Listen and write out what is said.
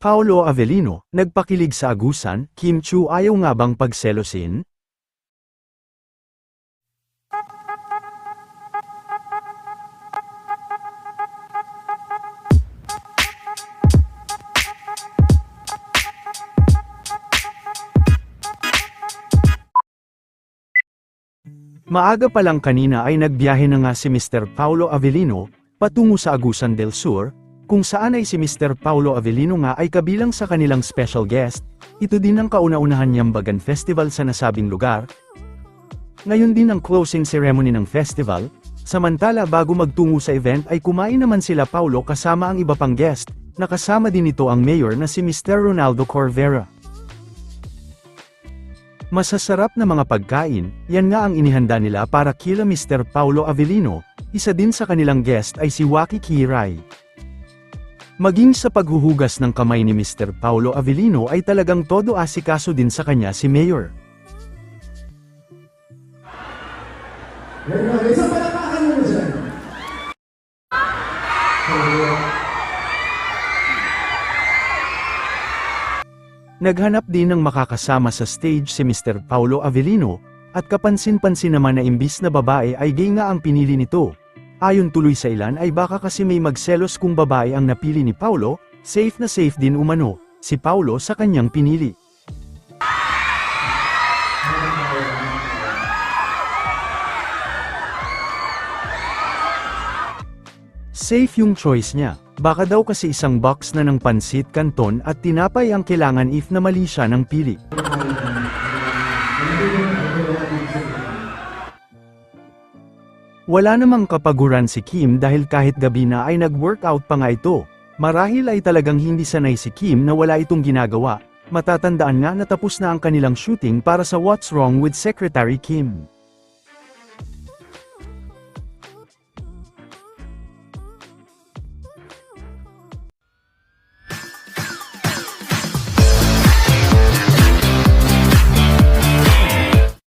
Paolo Avellino, nagpakilig sa agusan, Kim Chu ayaw nga bang pagselosin? Maaga pa lang kanina ay nagbiyahe na nga si Mr. Paulo Avellino, patungo sa Agusan del Sur, kung saan ay si Mr. Paulo Avellino nga ay kabilang sa kanilang special guest, ito din ang kauna-unahan Yambagan Festival sa nasabing lugar. Ngayon din ang closing ceremony ng festival, samantala bago magtungo sa event ay kumain naman sila Paulo kasama ang iba pang guest, nakasama din ito ang mayor na si Mr. Ronaldo Corvera. Masasarap na mga pagkain, yan nga ang inihanda nila para kila Mr. Paulo Avellino, isa din sa kanilang guest ay si Waki Kiray. Maging sa paghuhugas ng kamay ni Mr. Paulo Avellino ay talagang todo asikaso din sa kanya si Mayor. Isang palakpakan mo dyan. Naghanap din ng makakasama sa stage si Mr. Paulo Avellino, at kapansin-pansin naman na imbis na babae ay gay nga ang pinili nito. Ayon tuloy sa ilan ay baka kasi may magselos kung babae ang napili ni Paulo, safe na safe din umano, si Paulo sa kanyang pinili. Safe yung choice niya. Baka daw kasi isang box na ng pansit kanton at tinapay ang kailangan if na mali siya ng pili. Wala namang kapaguran si Kim dahil kahit gabi na ay nag-workout pa nga ito. Marahil ay talagang hindi sanay si Kim na wala itong ginagawa. Matatandaan nga na tapos na ang kanilang shooting para sa What's Wrong with Secretary Kim.